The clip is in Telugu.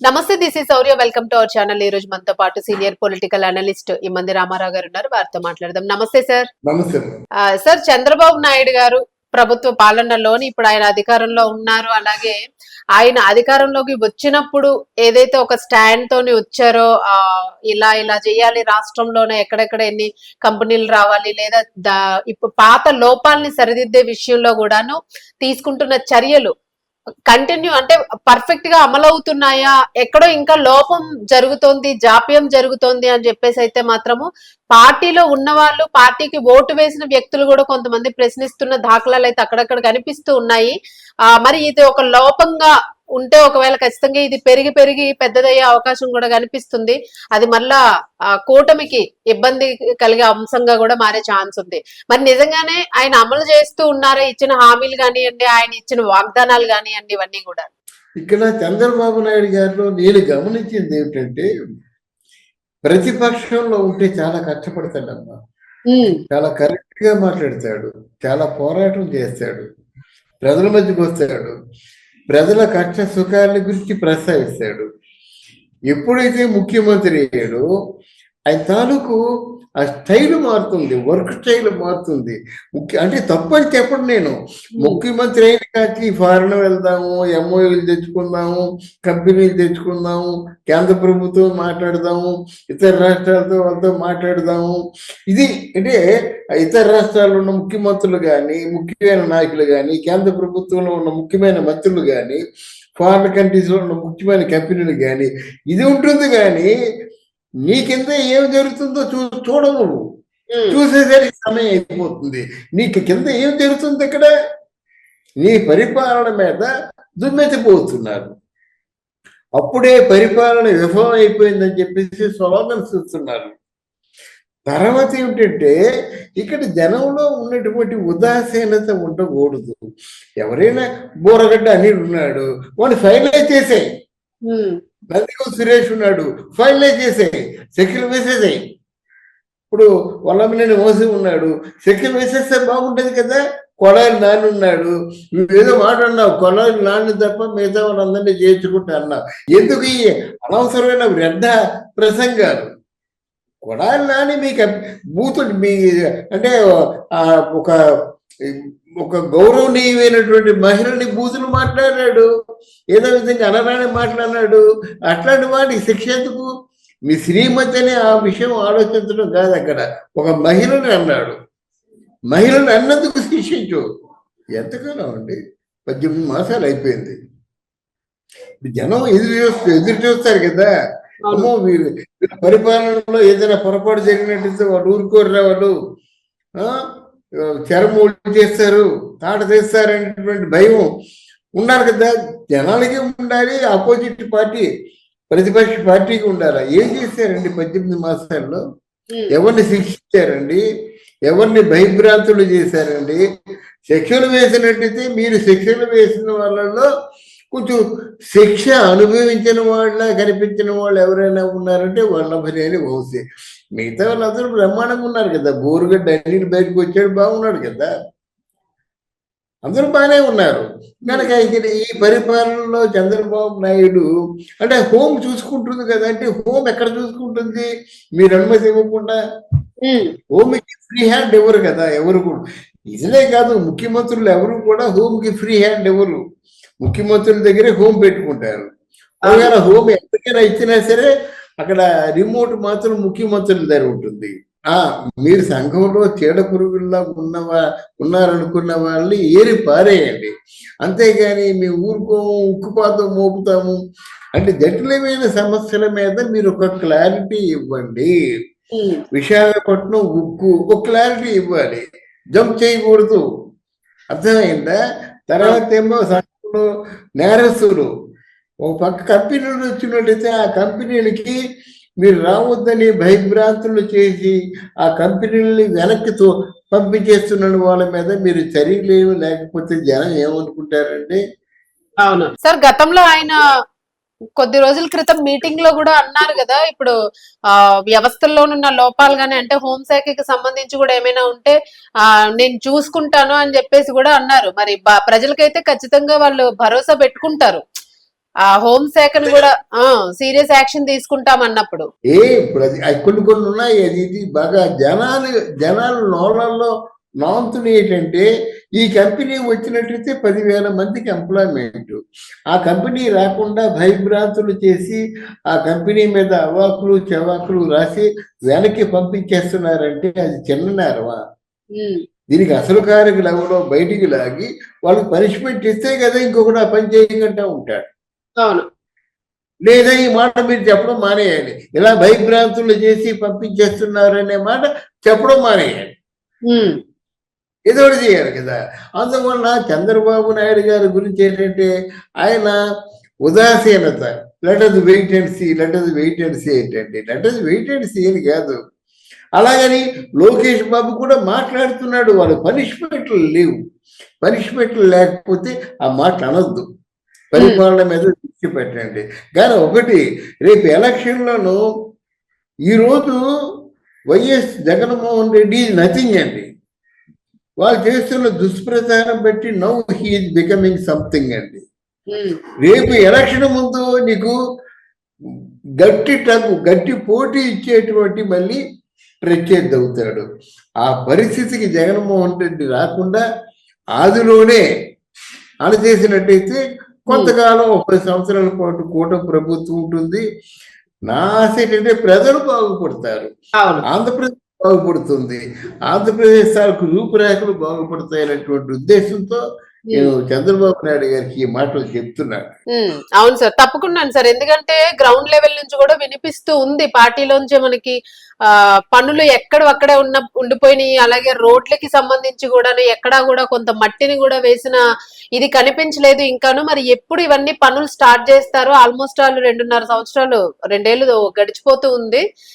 నమస్తే this is Sourya welcome to our channel ఈ రోజు మనతో పాటు senior political analyst Immandi Ramarao garu ఉన్నారు. వారితో మాట్లాడదాం. నమస్తే సార్ నమస్తే. సార్ చంద్రబాబు నాయుడు గారు ప్రభుత్వ పాలనలోని ఇప్పుడు ఆయన అధికారంలో ఉన్నారు. అలాగే ఆయన అధికారంలోకి వచ్చినప్పుడు ఏదైతే ఒక స్టాండ్ తోని వచ్చారో ఆ ఇలా ఇలా చేయాలి. రాష్ట్రంలోనే ఎక్కడెక్కడ ఎన్ని కంపెనీలు రావాలి లేదా ఇప్పుడు పాత లోపాలని సరిదిద్దే విషయంలో కూడాను తీసుకుంటున్న చర్యలు కంటిన్యూ అంటే పర్ఫెక్ట్గా అమలవుతున్నాయా? ఎక్కడో ఇంకా లోపం జరుగుతోంది జాప్యం జరుగుతోంది అని చెప్పేసి అయితే మాత్రము పార్టీలో ఉన్న వాళ్ళు పార్టీకి ఓటు వేసిన వ్యక్తులు కూడా కొంతమంది ప్రశ్నిస్తున్న దాఖలాలు అయితే అక్కడక్కడ కనిపిస్తూ ఉన్నాయి. ఆ మరి ఇది ఒక లోపంగా ఉంటే ఒకవేళ ఖచ్చితంగా ఇది పెరిగి పెరిగి పెద్దదయ్యే అవకాశం కూడా కనిపిస్తుంది. అది మళ్ళా ఆ, కూటమికి ఇబ్బంది కలిగే అంశంగా కూడా మారే ఛాన్స్ ఉంది. మరి నిజంగానే ఆయన అమలు చేస్తూ ఉన్నారా? ఇచ్చిన హామీలు కానివ్వండి ఆయన ఇచ్చిన వాగ్దానాలు కానివ్వండి ఇవన్నీ కూడా. ఇక్కడ చంద్రబాబు నాయుడు గారిలో నేను గమనించింది ఏమిటంటే ప్రతిపక్షంలో ఉంటే చాలా కష్టపడతాడమ్మా. చాలా కరెక్ట్గా మాట్లాడతాడు. చాలా పోరాటం చేస్తాడు. ప్రజల మధ్యకి వస్తాడు. ప్రజల కష్ట సుఖాల గురించి ప్రస్తావిస్తాడు ఎప్పుడైతే ముఖ్యమంత్రి అయ్యాడో ఆయన తాలూకు ఆ స్టైల్ మారుతుంది వర్క్ స్టైల్ మారుతుంది. ముఖ్య అంటే తప్పని చెప్పడు నేను ముఖ్యమంత్రి అయిన కాకి ఫారెన్ వెళ్దాము ఎంఓయూలు తెచ్చుకుందాము కంపెనీలు తెచ్చుకుందాము కేంద్ర ప్రభుత్వం మాట్లాడదాము ఇతర రాష్ట్రాలతో వాళ్ళతో మాట్లాడదాము. ఇది అంటే ఇతర రాష్ట్రాల్లో ఉన్న ముఖ్యమంత్రులు కానీ ముఖ్యమైన నాయకులు కానీ కేంద్ర ప్రభుత్వంలో ఉన్న ముఖ్యమైన మంత్రులు కానీ ఫారిన్ కంట్రీస్లో ఉన్న ముఖ్యమైన కంపెనీలు కానీ ఇది ఉంటుంది కానీ నీ కింద ఏం జరుగుతుందో చూ చూడవు నువ్వు. చూసేసరికి సమయం అయిపోతుంది. నీకు కింద ఏం జరుగుతుంది ఇక్కడ? నీ పరిపాలన మీద దుమ్మెత్తిపోతున్నారు. అప్పుడే పరిపాలన విఫలం అయిపోయిందని చెప్పేసి స్లోగన్స్ ఇస్తున్నారు తర్వాత ఏమిటంటే ఇక్కడ జనంలో ఉన్నటువంటి ఉదాసీనత ఉండకూడదు. ఎవరైనా బోరగడ్డ అనిల్ ఉన్నాడు వాడు ఫైనలైజ్ చేసేయి. నందిగో సురేష్ ఉన్నాడు. ఫైనలైజ్ చేసేయి. సెక్యులు వేసేసాయి. ఇప్పుడు వల్లమినేని మోసి ఉన్నాడు. సెక్యులు వేసేస్తే బాగుంటుంది కదా. కొడాలి నాని ఉన్నాడు. నువ్వేదో మాట అన్నావు కొడాలి నాని తప్ప మిగతా వాళ్ళందరినీ చేర్చుకుంటా అన్నావు. ఎందుకు ఈ అనవసరమైన వ్యర్థ ప్రసంగాలు? కొడాలి నాని మీకు బూతుడు మీ అంటే ఒక ఒక గౌరవనీయమైనటువంటి మహిళని బూతులు మాట్లాడాడు ఏదో విధంగా అనరాని మాట్లాడినాడు. అట్లాంటి వాడికి శిక్ష ఎందుకు? మీ శ్రీమతి అనే ఆ విషయం ఆలోచించడం కాదు అక్కడ. ఒక మహిళని అన్నాడు. మహిళను అన్నందుకు శిక్షించు. ఎంతకాలం అండి? పద్దెనిమిది మాసాలు అయిపోయింది. జనం ఎదురు చూస్తూ ఎదురు చూస్తారు కదా. అమ్మో వీరు పరిపాలనలో ఏదైనా పొరపాటు జరిగినట్టు వాళ్ళు ఊరుకోర్రా వాళ్ళు. ఆ, చెరమూడు చేస్తారు తాట తీస్తారు అనేటువంటి భయం ఉండాలి కదా. జనాలకి ఉండాలి ఆపోజిట్ పార్టీ ప్రతిపక్ష పార్టీకి ఉండాలి. ఏం చేశారండి పద్దెనిమిది మాసాల్లో? ఎవరిని శిక్షించారండి? ఎవరిని భయభ్రాంతులు చేశారండి? శిక్షలు వేసినట్టయితే మీరు శిక్షలు వేసిన వాళ్ళలో కొంచెం శిక్ష అనుభవించిన వాళ్ళ కనిపించిన వాళ్ళు ఎవరైనా ఉన్నారంటే వల్లభరి అని వంశీ మిగతా వాళ్ళందరూ బ్రహ్మాండంగా ఉన్నారు కదా. బోరుగడ్డ అన్నిటి బయటకు వచ్చాడు బాగున్నాడు కదా. అందరూ బాగానే ఉన్నారు. కనుక ఇక్కడ ఈ పరిపాలనలో చంద్రబాబు నాయుడు అంటే హోమ్ చూసుకుంటుంది కదా. అంటే హోమ్ ఎక్కడ చూసుకుంటుంది? మీరు అనుమతి ఇవ్వకుండా? హోమ్కి ఫ్రీ హ్యాండ్ ఎవరు కదా? ఎవరు కూడా. ఇదిలే కాదు ముఖ్యమంత్రులు ఎవరు కూడా హోమ్కి ఫ్రీ హ్యాండ్ ఎవరు? ముఖ్యమంత్రుల దగ్గరే హోమ్ పెట్టుకుంటారు. ఒకవేళ హోమ్ ఎక్కడికైనా ఇచ్చినా సరే అక్కడ రిమోట్ మాత్రం ముఖ్యమంత్రుల దగ్గర ఉంటుంది. ఆ మీరు సంఘంలో చీడ పురుగుల్లా ఉన్నవా ఉన్నారనుకున్న వాళ్ళని ఏరి పారేయండి. అంతేగాని మేము ఊరుకోము ఉక్కుపాతం మోపుతాము. అంటే జటిలమైన సమస్యల మీద మీరు ఒక క్లారిటీ ఇవ్వండి. విశాఖపట్నం ఉక్కు ఒక క్లారిటీ ఇవ్వాలి. జంప్ చేయకూడదు. అర్థమైందా? తర్వాత ఏమో సంఘంలో నేరస్తులు ఒక పక్క కంపెనీలు వచ్చినట్టయితే ఆ కంపెనీలకి మీరు రావద్దని భయభ్రాంతులు చేసి ఆ కంపెనీలని వెనక్కి పంపించేస్తున్న వాళ్ళ మీద మీరు చర్యలేవు లేకపోతే జనం ఏమనుకుంటారంటే అవును. సార్ గతంలో ఆయన కొద్ది రోజుల క్రితం మీటింగ్లో కూడా అన్నారు కదా ఇప్పుడు ఆ వ్యవస్థల్లోనున్న లోపాలు గానీ అంటే హోంశాఖకి సంబంధించి కూడా ఏమైనా ఉంటే ఆ నేను చూసుకుంటాను అని చెప్పేసి కూడా అన్నారు. మరి ప్రజలకైతే ఖచ్చితంగా వాళ్ళు భరోసా పెట్టుకుంటారు. ఆ హోంశాఖను కూడా సీరియస్ యాక్షన్ తీసుకుంటాం అన్నప్పుడు ఏ కొన్ని కొన్ని ఉన్నాయి. అది ఇది బాగా జనాలు జనాలు నోళ్ళల్లో నాంతులు ఏంటంటే ఈ కంపెనీ వచ్చినట్లయితే పదివేల మందికి ఎంప్లాయ్మెంట్ ఆ కంపెనీ రాకుండా భయభ్రాంతులు చేసి ఆ కంపెనీ మీద అవాకులు చెవాకులు రాసి వెనక్కి పంపించేస్తున్నారంటే అది చిన్న నేరమా? దీనికి అసలు కారకులు ఎవరో బయటికి లాగి వాళ్ళకి పనిష్మెంట్ ఇస్తే కదా ఇంకొకటి ఆ పని చేయకుండా ఉంటాడు. అవును లేదా ఈ మాట మీరు చెప్పడం మానేయాలి ఇలా భయభ్రాంతులు చేసి పంపించేస్తున్నారు అనే మాట చెప్పడం మానేయాలి ఉమ్, ఏదో ఒకటి చేయాలి కదా. అందువల్ల చంద్రబాబు నాయుడు గారి గురించి ఏంటంటే ఆయన ఉదాసీనత let wait and see let wait and see ఏంటంటే లెట్ వెయిట్ అండ్ సీ అని కాదు. అలాగని లోకేష్ బాబు కూడా మాట్లాడుతున్నాడు. వాళ్ళు పనిష్మెంట్లు లేవు. పనిష్మెంట్లు లేకపోతే ఆ మాట అనొద్దు. పరిపాలన మీద దృష్టి పెట్టండి. కానీ ఒకటి రేపు ఎలక్షన్లను ఈరోజు వైఎస్ జగన్మోహన్ రెడ్డి నథింగ్ అండి. వాళ్ళు చేస్తున్న దుష్ప్రచారం బట్టి నౌ హీఈస్ బికమింగ్ సంథింగ్ అండి. ఉమ్, రేపు ఎలక్షన్ ముందు నీకు గట్టి టగ్గు గట్టి పోటీ ఇచ్చేటువంటి మళ్ళీ ప్రత్యర్థి అవుతాడు. ఆ పరిస్థితికి జగన్మోహన్ రెడ్డి రాకుండా ఆదిలోనే అణచేసినట్టయితే కొంతకాలం పది సంవత్సరాల పాటు కూటమి ప్రభుత్వం ఉంటుంది. నా ఆశ ఏంటంటే ప్రజలు బాగుపడతారు. ఆంధ్రప్రదేశ్ బాగుపడుతుంది. ఆంధ్రప్రదేశ్ తాలూకు రూపురేఖలు బాగుపడతాయి అనేటువంటి ఉద్దేశంతో నేను చంద్రబాబు నాయుడు గారికి ఈ మాటలు చెప్తున్నాను. ఉమ్, అవును సార్ తప్పకుండా సార్. ఎందుకంటే గ్రౌండ్ లెవెల్ నుంచి కూడా వినిపిస్తూ ఉంది పార్టీలోంచి మనకి ఆ పనులు ఎక్కడ అక్కడే ఉన్న ఉండిపోయినాయి. అలాగే రోడ్లకి సంబంధించి కూడా ఎక్కడా కూడా కొంత మట్టిని కూడా వేసిన ఇది కనిపించలేదు ఇంకాను. మరి ఎప్పుడు ఇవన్నీ పనులు స్టార్ట్ చేస్తారో ఆల్మోస్ట్ వాళ్ళు రెండున్నర సంవత్సరాలు రెండేళ్ళు గడిచిపోతూ ఉంది.